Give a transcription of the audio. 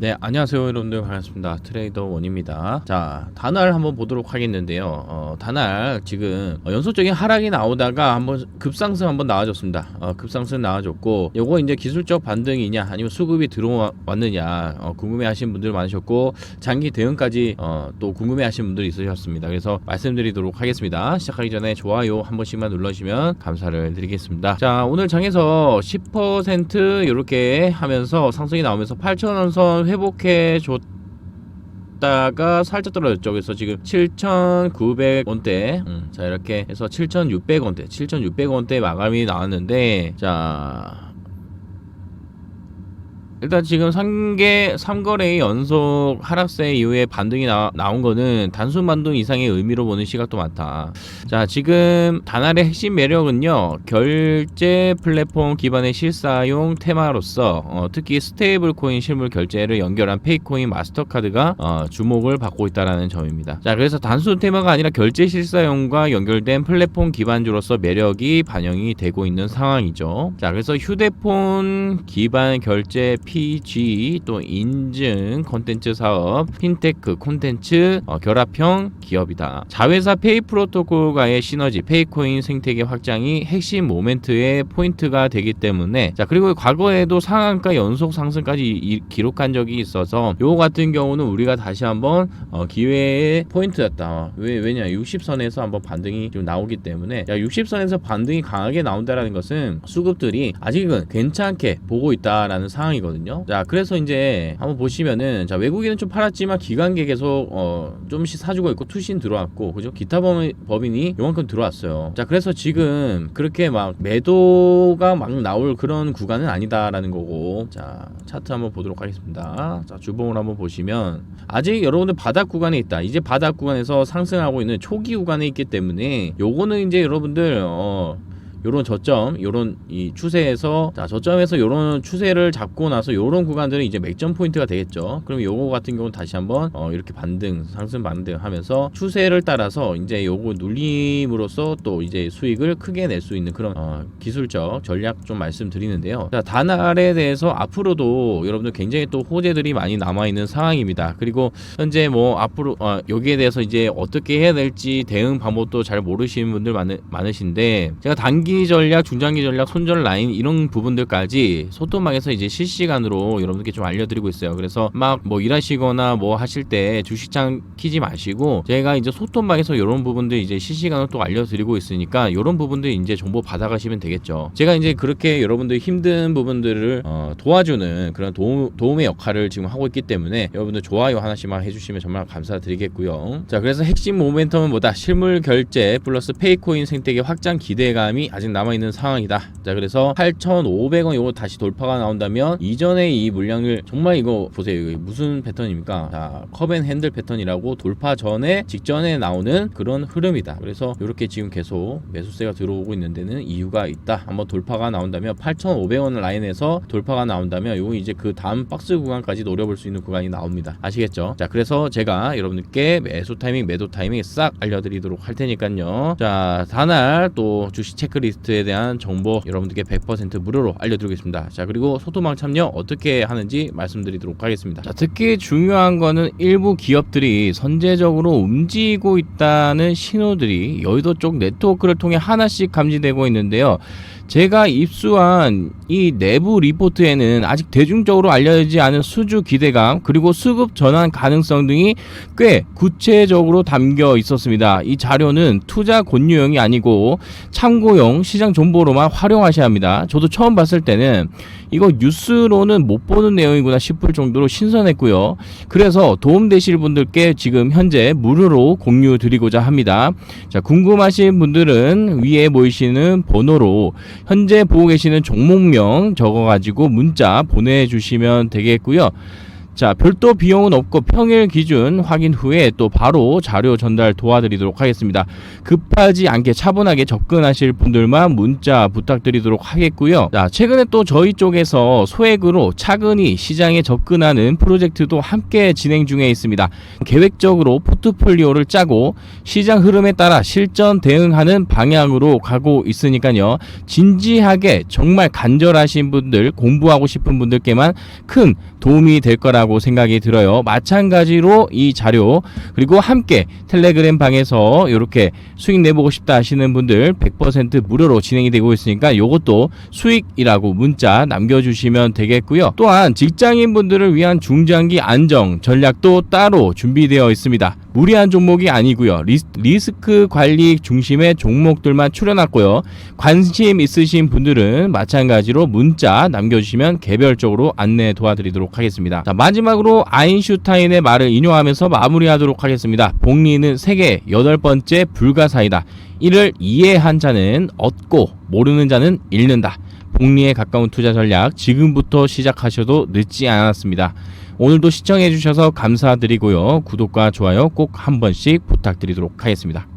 네, 안녕하세요 여러분들 반갑습니다. 트레이더 원입니다. 자, 단알 한번 보도록 하겠는데요. 어, 단알 지금 어, 연속적인 하락이 나오다가 한번 급상승 한번 나와줬습니다. 어, 급상승 나와줬고 요거 이제 기술적 반등이냐 아니면 수급이 들어왔느냐 어, 궁금해하신 분들 많으셨고 장기 대응까지 어, 또 궁금해하신 분들이 있으셨습니다. 그래서 말씀드리도록 하겠습니다. 시작하기 전에 좋아요 한 번씩만 눌러주시면 감사를 드리겠습니다. 자, 오늘 장에서 10% 이렇게 하면서 상승이 나오면서 8,000원 선 회복해 줬다가 살짝 떨어졌죠. 그래서 지금 7,900원대. 음, 자, 이렇게 해서 7,600원대, 7,600원대 마감이 나왔는데, 자. 일단 지금 3개 3거래의 연속 하락세 이후에 반등이 나, 나온 거는 단순 반등 이상의 의미로 보는 시각도 많다. 자, 지금 단알의 핵심 매력은요. 결제 플랫폼 기반의 실사용 테마로서 어, 특히 스테이블 코인 실물 결제를 연결한 페이코인 마스터카드가 어, 주목을 받고 있다라는 점입니다. 자, 그래서 단순 테마가 아니라 결제 실사용과 연결된 플랫폼 기반주로서 매력이 반영이 되고 있는 상황이죠. 자, 그래서 휴대폰 기반 결제 PG 또 인증 콘텐츠 사업 핀테크 콘텐츠 어, 결합형 기업이다. 자회사 페이 프로토콜과의 시너지 페이코인 생태계 확장이 핵심 모멘트의 포인트가 되기 때문에 자 그리고 과거에도 상한가 연속 상승까지 이- 기록한 적이 있어서 요 같은 경우는 우리가 다시 한번 어, 기회의 포인트였다. 왜 왜냐 60선에서 한번 반등이 좀 나오기 때문에 야 60선에서 반등이 강하게 나온다라는 것은 수급들이 아직은 괜찮게 보고 있다라는 상황이거든요. 자 그래서 이제 한번 보시면은 자 외국인은 좀 팔았지만 기관계 계속 어 좀씩 사주고 있고 투신 들어왔고 그죠 기타 범- 법인이 요만큼 들어왔어요. 자 그래서 지금 그렇게 막 매도가 막 나올 그런 구간은 아니다라는 거고 자 차트 한번 보도록 하겠습니다. 자 주봉을 한번 보시면 아직 여러분들 바닥 구간에 있다. 이제 바닥 구간에서 상승하고 있는 초기 구간에 있기 때문에 요거는 이제 여러분들 어 요런 저점, 요런 이 추세에서 자 저점에서 요런 추세를 잡고 나서 요런 구간들은 이제 맥점 포인트가 되겠죠. 그럼 요거 같은 경우는 다시 한번 어 이렇게 반등, 상승 반등 하면서 추세를 따라서 이제 요거 눌림으로써 또 이제 수익을 크게 낼 수 있는 그런 어 기술적 전략 좀 말씀드리는데요. 자 단알에 대해서 앞으로도 여러분들 굉장히 또 호재들이 많이 남아 있는 상황입니다. 그리고 현재 뭐 앞으로 어 여기에 대해서 이제 어떻게 해야 될지 대응 방법도 잘 모르시는 분들 많으, 많으신데 제가 단기 전략, 중장기 전략, 손절 라인 이런 부분들까지 소토막에서 이제 실시간으로 여러분들께 좀 알려드리고 있어요. 그래서 막 뭐 일하시거나 뭐 하실 때 주식장 키지 마시고 제가 이제 소토막에서 이런 부분들 이제 실시간으로 또 알려드리고 있으니까 이런 부분들 이제 정보 받아가시면 되겠죠. 제가 이제 그렇게 여러분들 힘든 부분들을 어, 도와주는 그런 도움, 도움의 역할을 지금 하고 있기 때문에 여러분들 좋아요 하나씩만 해주시면 정말 감사드리겠고요. 자 그래서 핵심 모멘텀은 뭐다? 실물 결제 플러스 페이코인 생태계 확장 기대감이 아직 남아있는 상황이다. 자 그래서 8,500원 이거 다시 돌파가 나온다면 이전에 이 물량을 정말 이거 보세요. 이거 무슨 패턴입니까? 자 컵앤 핸들 패턴이라고 돌파 전에 직전에 나오는 그런 흐름이다. 그래서 이렇게 지금 계속 매수세가 들어오고 있는 데는 이유가 있다. 한번 돌파가 나온다면 8,500원 라인에서 돌파가 나온다면 요거 이제 그 다음 박스 구간까지 노려볼 수 있는 구간이 나옵니다. 아시겠죠? 자 그래서 제가 여러분들께 매수 타이밍, 매도 타이밍 싹 알려드리도록 할 테니까요. 자 단알 또 주식 체크리스트 에 대한 정보 여러분들께 100% 무료로 알려드리겠습니다. 자 그리고 소토망 참여 어떻게 하는지 말씀드리도록 하겠습니다. 자 특히 중요한 거는 일부 기업들이 선제적으로 움직이고 있다는 신호들이 여의도 쪽 네트워크를 통해 하나씩 감지되고 있는데요. 제가 입수한 이 내부 리포트에는 아직 대중적으로 알려지지 않은 수주 기대감 그리고 수급 전환 가능성 등이 꽤 구체적으로 담겨 있었습니다. 이 자료는 투자 권유용이 아니고 참고용 시장 정보로만 활용하셔야 합니다. 저도 처음 봤을 때는 이거 뉴스로는 못 보는 내용이구나 싶을 정도로 신선했고요. 그래서 도움 되실 분들께 지금 현재 무료로 공유 드리고자 합니다. 자, 궁금하신 분들은 위에 보이시는 번호로 현재 보고 계시는 종목명 적어가지고 문자 보내주시면 되겠고요. 자, 별도 비용은 없고 평일 기준 확인 후에 또 바로 자료 전달 도와드리도록 하겠습니다. 급하지 않게 차분하게 접근하실 분들만 문자 부탁드리도록 하겠고요. 자, 최근에 또 저희 쪽에서 소액으로 차근히 시장에 접근하는 프로젝트도 함께 진행 중에 있습니다. 계획적으로 포트폴리오를 짜고 시장 흐름에 따라 실전 대응하는 방향으로 가고 있으니까요. 진지하게 정말 간절하신 분들, 공부하고 싶은 분들께만 큰 도움이 될 거라고 거 라고 생각이 들어요. 마찬가지로 이 자료 그리고 함께 텔레그램 방에서 이렇게 수익 내보고 싶다 하시는 분들 100% 무료로 진행이 되고 있으니까 요것도 수익이라고 문자 남겨주시면 되겠고요. 또한 직장인 분들을 위한 중장기 안정 전략도 따로 준비되어 있습니다. 무리한 종목이 아니고요. 리스, 리스 크 관리 중심의 종목들만 추려놨고요. 관심 있으신 분들은 마찬가지로 문자 남겨주시면 개별적으로 안내 도와드리도록 하겠습니다. 자, 마지막으로 아인슈타인의 말을 인용하면서 마무리하도록 하겠습니다. 복리는 세계 여덟 번째 불가사이다. 이를 이해한 자는 얻고 모르는 자는 잃는다. 복리에 가까운 투자 전략 지금부터 시작하셔도 늦지 않았습니다. 오늘도 시청해주셔서 감사드리고요. 구독과 좋아요 꼭 한 번씩 부탁드리도록 하겠습니다.